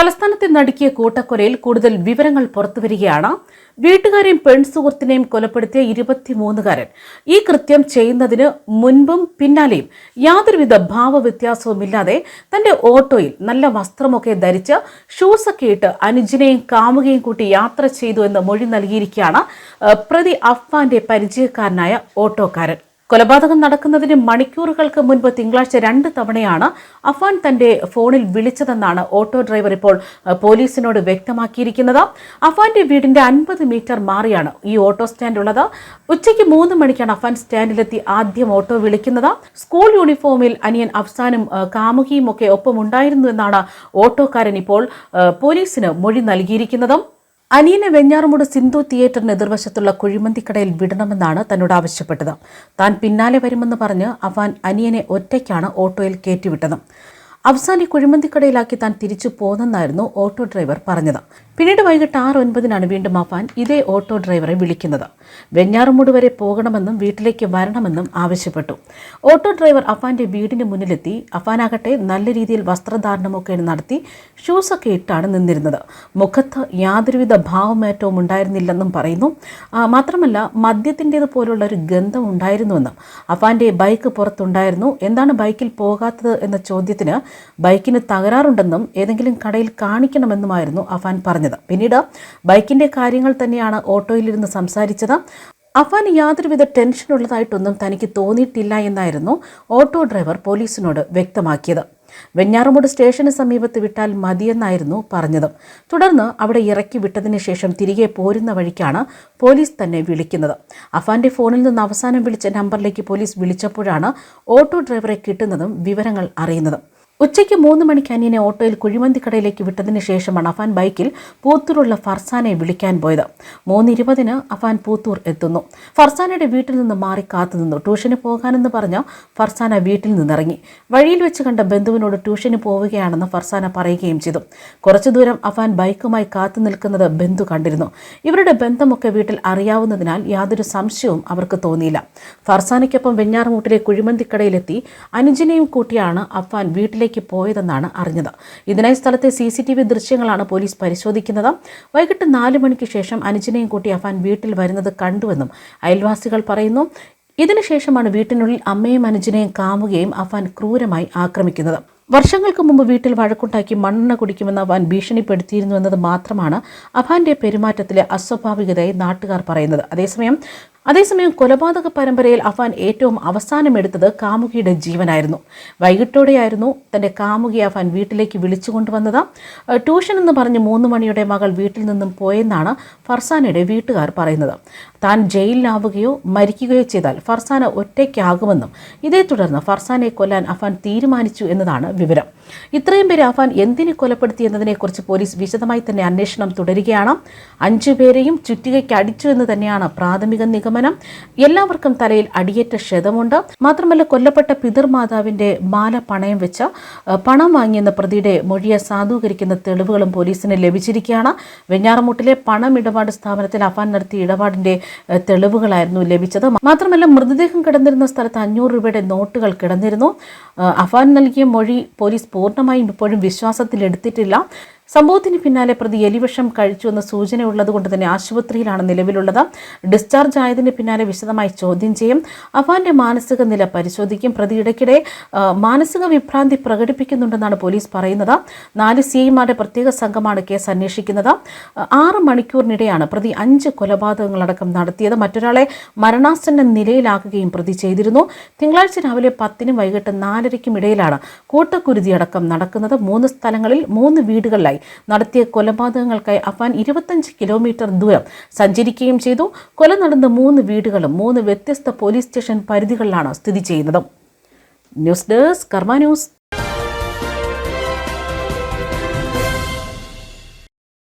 തലസ്ഥാനത്തെ നടുക്കിയ കൂട്ടക്കൊലയിൽ കൂടുതൽ വിവരങ്ങൾ പുറത്തുവരികയാണ്. വീട്ടുകാരെയും പെൺസുഹൃത്തിനെയും കൊലപ്പെടുത്തിയ ഇരുപത്തിമൂന്നുകാരൻ. ഈ കൃത്യം ചെയ്യുന്നതിന് മുൻപും പിന്നാലെയും യാതൊരുവിധ ഭാവവ്യത്യാസവുമില്ലാതെ തന്റെ ഓട്ടോയിൽ നല്ല വസ്ത്രമൊക്കെ ധരിച്ച് ഷൂസൊക്കെ ഇട്ട് അനുജിനെയും കാമുകയും കൂട്ടി യാത്ര ചെയ്തു എന്ന് മൊഴി നൽകിയിരിക്കുകയാണ് പ്രതി അഫ്വാന്റെ പരിചയക്കാരനായ ഓട്ടോക്കാരൻ. കൊലപാതകം നടക്കുന്നതിന് മണിക്കൂറുകൾക്ക് മുൻപ് തിങ്കളാഴ്ച രണ്ട് തവണയാണ് അഫാൻ തന്റെ ഫോണിൽ വിളിച്ചതെന്നാണ് ഓട്ടോ ഡ്രൈവർ ഇപ്പോൾ പോലീസിനോട് വ്യക്തമാക്കിയിരിക്കുന്നത്. അഫാന്റെ വീടിന്റെ അൻപത് മീറ്റർ മാറിയാണ് ഈ ഓട്ടോ സ്റ്റാൻഡ് ഉള്ളത് ഉച്ചയ്ക്ക് മൂന്ന് മണിക്കാണ് അഫാൻ സ്റ്റാൻഡിലെത്തി ആദ്യം ഓട്ടോ വിളിക്കുന്നത്. സ്കൂൾ യൂണിഫോമിൽ അനിയൻ അഫ്സാനും കാമുകിയും ഒക്കെ ഒപ്പം ഉണ്ടായിരുന്നു എന്നാണ് ഓട്ടോക്കാരൻ ഇപ്പോൾ പോലീസിന് മൊഴി നൽകിയിരിക്കുന്നതും. അനിയനെ വെഞ്ഞാറുമൂട് സിന്ധു തിയേറ്ററിന് എതിർവശത്തുള്ള കുഴിമന്തിക്കടയിൽ വിടണമെന്നാണ് തന്നോട് ആവശ്യപ്പെട്ടത്. താൻ പിന്നാലെ വരുമെന്ന് പറഞ്ഞ് അവാൻ അനിയനെ ഒറ്റയ്ക്കാണ് ഓട്ടോയിൽ കയറ്റിവിട്ടത്. അവസാനം ഈ കുഴിമന്തിക്കടയിലാക്കി താൻ തിരിച്ചു പോന്നെന്നായിരുന്നു ഓട്ടോ ഡ്രൈവർ പറഞ്ഞത്. പിന്നീട് വൈകിട്ട് ആറ് ഒൻപതിനാണ് വീണ്ടും അഫാൻ ഇതേ ഓട്ടോ ഡ്രൈവറെ വിളിക്കുന്നത്. വെഞ്ഞാറുമൂട് വരെ പോകണമെന്നും വീട്ടിലേക്ക് വരണമെന്നും ആവശ്യപ്പെട്ടു. ഓട്ടോ ഡ്രൈവർ അഫാന്റെ വീടിന് മുന്നിലെത്തി അഫാനാകട്ടെ നല്ല രീതിയിൽ വസ്ത്രധാരണമൊക്കെ നടത്തി ഷൂസൊക്കെ ഇട്ടാണ് നിന്നിരുന്നത്. മുഖത്ത് യാതൊരുവിധ ഭാവമേറ്റവും ഉണ്ടായിരുന്നില്ലെന്നും പറയുന്നു. മാത്രമല്ല മദ്യത്തിന്റേത് പോലുള്ള ഒരു ഗന്ധം ഉണ്ടായിരുന്നുവെന്നും അഫാന്റെ ബൈക്ക് പുറത്തുണ്ടായിരുന്നു. എന്താണ് ബൈക്കിൽ പോകാത്തത് എന്ന ചോദ്യത്തിന് ബൈക്കിന് തകരാറുണ്ടെന്നും ഏതെങ്കിലും കടയിൽ കാണിക്കണമെന്നുമായിരുന്നു അഫാൻ പറഞ്ഞത്. പിന്നീട് ബൈക്കിന്റെ കാര്യങ്ങൾ തന്നെയാണ് ഓട്ടോയിലിരുന്ന് സംസാരിച്ചത്. അഫാൻ യാതൊരുവിധ ടെൻഷനുള്ളതായിട്ടൊന്നും തനിക്ക് തോന്നിയിട്ടില്ല എന്നായിരുന്നു ഓട്ടോ ഡ്രൈവർ പോലീസിനോട് വ്യക്തമാക്കിയത്. വെഞ്ഞാറമൂട് സ്റ്റേഷന് സമീപത്ത് വിട്ടാൽ മതിയെന്നായിരുന്നു പറഞ്ഞത്. തുടർന്ന് അവിടെ ഇറക്കി വിട്ടതിന് ശേഷം തിരികെ പോരുന്ന വഴിക്കാണ് പോലീസ് തന്നെ വിളിക്കുന്നത്. അഫാന്റെ ഫോണിൽ നിന്ന് അവസാനം വിളിച്ച നമ്പറിലേക്ക് പോലീസ് വിളിച്ചപ്പോഴാണ് ഓട്ടോ ഡ്രൈവറെ കിട്ടുന്നതും വിവരങ്ങൾ അറിയുന്നതും. ഉച്ചയ്ക്ക് മൂന്ന് മണിക്ക് അനിയനെ ഓട്ടോയിൽ കുഴിമന്തിക്കടയിലേക്ക് വിട്ടതിന് ശേഷമാണ് അഫാൻ ബൈക്കിൽ പൂത്തൂറുള്ള ഫർസാനെ വിളിക്കാൻ പോയത്. മൂന്നിരുപതിന് അഫാൻ പൂത്തൂർ എത്തുന്നു. ഫർസാനയുടെ വീട്ടിൽ നിന്ന് മാറി കാത്തുനിന്നു ട്യൂഷന് പോകാനെന്ന് പറഞ്ഞ ഫർസാന വീട്ടിൽ നിന്നിറങ്ങി. വഴിയിൽ വെച്ച് കണ്ട ബന്ധുവിനോട് ട്യൂഷന് പോവുകയാണെന്ന് ഫർസാന പറയുകയും ചെയ്തു. കുറച്ചു ദൂരം അഫാൻ ബൈക്കുമായി കാത്തു നിൽക്കുന്നത് ബന്ധു കണ്ടിരുന്നു. ഇവരുടെ ബന്ധമൊക്കെ വീട്ടിൽ അറിയാവുന്നതിനാൽ യാതൊരു സംശയവും അവർക്ക് തോന്നിയില്ല. ഫർസാനയ്ക്കൊപ്പം വെഞ്ഞാറുമൂട്ടിലെ കുഴിമന്തിക്കടയിലെത്തി അനുജിനെയും കൂട്ടിയാണ് അഫാൻ വീട്ടിലേക്ക് പോയതെന്നാണ് അറിഞ്ഞത്. ഇതിനായി സ്ഥലത്തെ സി സി ടി വി ദൃശ്യങ്ങളാണ് പോലീസ് പരിശോധിക്കുന്നത്. വൈകിട്ട് നാല് മണിക്ക് ശേഷം അനുജിനെയും കൂട്ടി അഫാൻ വീട്ടിൽ വരുന്നത് കണ്ടുവെന്നും അയൽവാസികൾ പറയുന്നു. ഇതിനുശേഷമാണ് വീട്ടിനുള്ളിൽ അമ്മയും അനുജനെയും കാമുകയും അഫാൻ ക്രൂരമായി ആക്രമിക്കുന്നത്. വർഷങ്ങൾക്ക് മുമ്പ് വീട്ടിൽ വഴക്കുണ്ടാക്കി മണ്ണെണ്ണ കുടിക്കുമെന്ന് അഫാൻ ഭീഷണിപ്പെടുത്തിയിരുന്നു എന്നത് മാത്രമാണ് അഫാന്റെ പെരുമാറ്റത്തിലെ അസ്വാഭാവികതയായി നാട്ടുകാർ പറയുന്നത്. അതേസമയം അതേസമയം കൊലപാതക പരമ്പരയിൽ അഫാൻ ഏറ്റവും അവസാനം എടുത്തത് കാമുകിയുടെ ജീവനായിരുന്നു. വൈകിട്ടോടെയായിരുന്നു തന്റെ കാമുകി അഫാൻ വീട്ടിലേക്ക് വിളിച്ചു കൊണ്ടുവന്നത്. ട്യൂഷൻ എന്ന് പറഞ്ഞ് മൂന്ന് മണിയുടെ മകൾ വീട്ടിൽ നിന്നും പോയെന്നാണ് ഫർസാനയുടെ വീട്ടുകാർ പറയുന്നത്. താൻ ജയിലിലാവുകയോ മരിക്കുകയോ ചെയ്താൽ ഫർസാന ഒറ്റയ്ക്കാകുമെന്നും ഇതേ തുടർന്ന് ഫർസാനെ കൊല്ലാൻ അഫാൻ തീരുമാനിച്ചു എന്നതാണ് വിവരം. ഇത്രയും പേരെ അഫാൻ എന്തിനു കൊലപ്പെടുത്തി എന്നതിനെക്കുറിച്ച് പോലീസ് വിശദമായി തന്നെ അന്വേഷണം തുടരുകയാണ്. അഞ്ചു പേരെയും ചുറ്റികയ്ക്ക് അടിച്ചു എന്ന് തന്നെയാണ് പ്രാഥമിക നിഗമനം. എല്ലാവർക്കും തലയിൽ അടിയേറ്റ ക്ഷതമുണ്ട്. മാത്രമല്ല കൊല്ലപ്പെട്ട പിതൃമാതാവിന്റെ മാല പണയം വെച്ച് പണം വാങ്ങിയെന്ന പ്രതിയുടെ മൊഴിയെ സാധൂകരിക്കുന്ന തെളിവുകളും പോലീസിന് ലഭിച്ചിരിക്കുകയാണ്. വെഞ്ഞാറമൂട്ടിലെ പണമിടപാട് സ്ഥാപനത്തിൽ അഫാൻ നടത്തിയ ഇടപാടിന്റെ തെളിവുകളായിരുന്നു ലഭിച്ചത്. മാത്രമല്ല മൃതദേഹം കിടന്നിരുന്ന സ്ഥലത്ത് അഞ്ഞൂറ് രൂപയുടെ നോട്ടുകൾ കിടന്നിരുന്നു. അഫാൻ നൽകിയ മൊഴി പോലീസ് പൂർണമായും ഇപ്പോഴും വിശ്വാസത്തിലെടുത്തിട്ടില്ല. സംഭവത്തിന് പിന്നാലെ പ്രതി എലിവിഷം കഴിച്ചു എന്ന സൂചന ഉള്ളതുകൊണ്ട് തന്നെ ആശുപത്രിയിലാണ് നിലവിലുള്ളത്. ഡിസ്ചാർജ് ആയതിന് പിന്നാലെ വിശദമായി ചോദ്യം ചെയ്യും. അഫാന്റെ മാനസിക നില പരിശോധിക്കും. പ്രതി ഇടയ്ക്കിടെ മാനസിക വിഭ്രാന്തി പ്രകടിപ്പിക്കുന്നുണ്ടെന്നാണ് പോലീസ് പറയുന്നത്. നാല് സി ഐമാരുടെ പ്രത്യേക സംഘമാണ് കേസ് അന്വേഷിക്കുന്നത്. ആറ് മണിക്കൂറിനിടെയാണ് പ്രതി അഞ്ച് കൊലപാതകങ്ങളടക്കം നടത്തിയത്. മറ്റൊരാളെ മരണാസന്ന നിലയിലാക്കുകയും പ്രതി ചെയ്തിരുന്നു. തിങ്കളാഴ്ച രാവിലെ പത്തിനും വൈകിട്ട് നാലരയ്ക്കും ഇടയിലാണ് കൂട്ടക്കുരുതിയടക്കം നടക്കുന്നത്. മൂന്ന് സ്ഥലങ്ങളിൽ മൂന്ന് വീടുകളിലായി നടത്തിയ കൊലപാതകങ്ങൾക്കായി അഫാൻ ഇരുപത്തഞ്ച് കിലോമീറ്റർ ദൂരം സഞ്ചരിക്കുകയും ചെയ്തു. കൊല നടന്ന മൂന്ന് വീടുകളും മൂന്ന് വ്യത്യസ്ത പോലീസ് സ്റ്റേഷൻ പരിധികളിലാണ് സ്ഥിതി ചെയ്യുന്നത്. News desk Karma news.